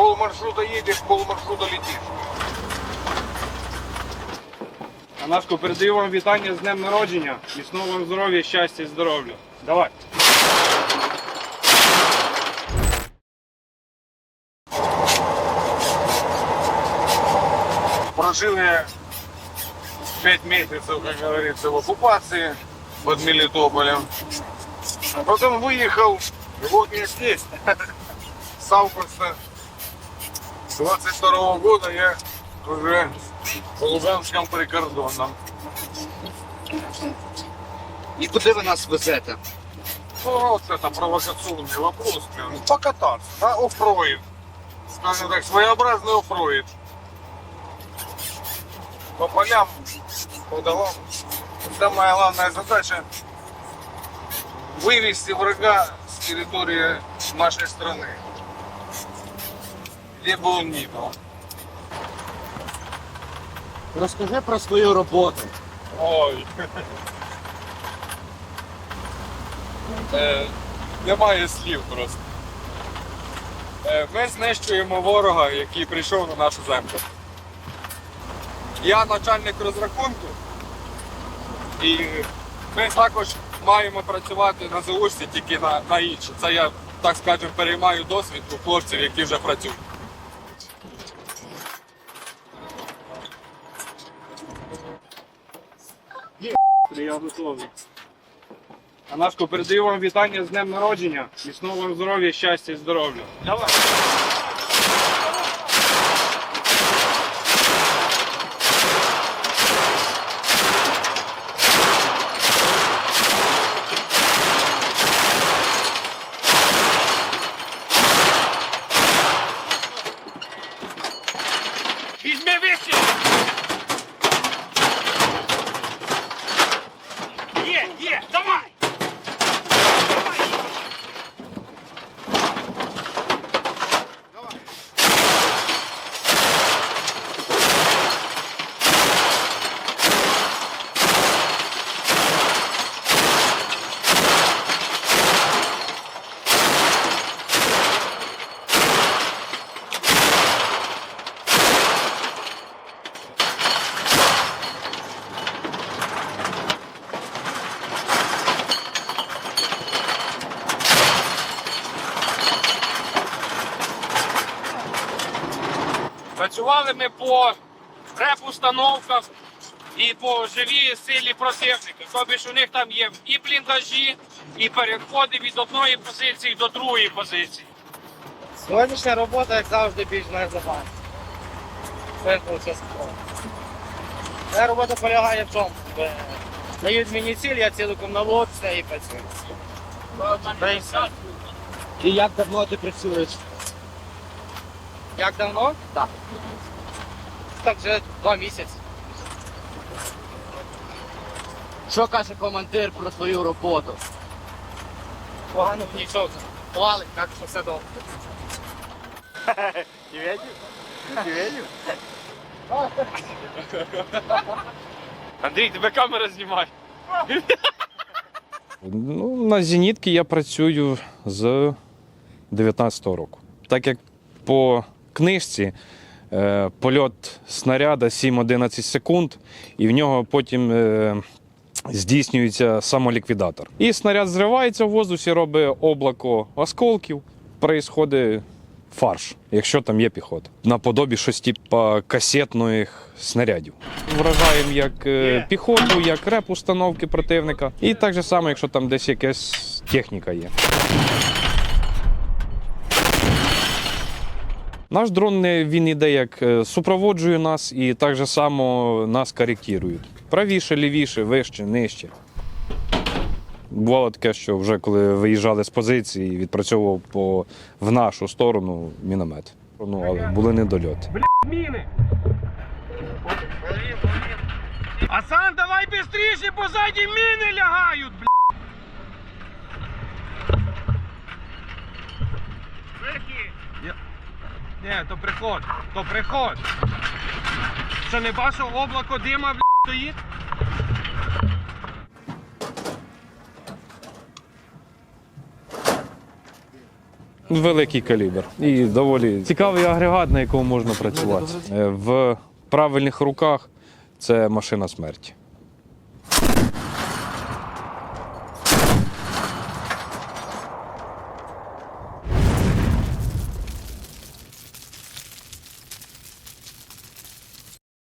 Пол маршрута едешь, пол маршрута летишь. Анашко, передаю вам вітання з днем народження. Міцного вам здоров'я, щастя і здоров'я. Давай. Прожили пять месяцев, как говорится, в оккупации под Мелитополем. А потом выехал, и вот я здесь, с августа 22 года я уже в Луганском прикордонном. І куди ви нас везете? Ну, вот это провокационный вопрос, блин. Ну, покататься, да, оффроид. Скажем так, своеобразный оффроид. По полям, по долам. Самая главная задача вывести врага с территории нашей страны. Ни был. Розкажи про свою роботу. Ой. Е, немає слів просто. Е, ми знищуємо ворога, який прийшов на нашу землю. Я начальник розрахунку, і ми також маємо працювати на заушці тільки на, на інше. Це я, так скажемо, переймаю досвід у хлопців, які вже працюють. Я готовий. Анашко, передаю вам вітання з днем народження. Міцного вам здоров'я, щастя і здоров'я. Давай. Візьми вище! Є, є, давай! Працювали ми по реп-установках і по живій силі противника. Тобто ж у них там є і бліндажі, і переходи від одної позиції до другої позиції. Сьогоднішня робота, як завжди, більш не забавна. Це. Моя робота полягає в чому? Дають мені ціль, я ціликом наводся і працюю. І як давно ти працюєш? Як давно? Так. Так вже два місяці. Що каже командир про твою роботу? Погано нічого. Хвалить, так що все добре. Андрій, тебе камера знімає. Ну, на зенітки я працюю з 19-го року. Так як по книжці е, польот снаряда 7-11 секунд, і в нього потім е, здійснюється самоліквідатор. І снаряд зривається в воздусі, робить облако осколків, проїсходить фарш, якщо там є піхота. Наподобі щось типу касетних снарядів. Вражаємо як е, піхоту, як реп установки противника. І так же само, якщо там десь якась техніка є. Наш дрон він іде як е, супроводжує нас і так же само нас коректують. Правіше, лівіше, вище, нижче. Бувало таке, що вже коли виїжджали з позиції, відпрацьовував по, в нашу сторону міномет. Ну, але були недольоти. Міни! Асан, давай быстріше, позаді міни лягають, бля! Я- То приход, то приход. Що не бачив облако дима, бля, стоїть? великий калібр і доволі цікавий агрегат, на якому можна працювати. Е, В правильних руках це машина смерті.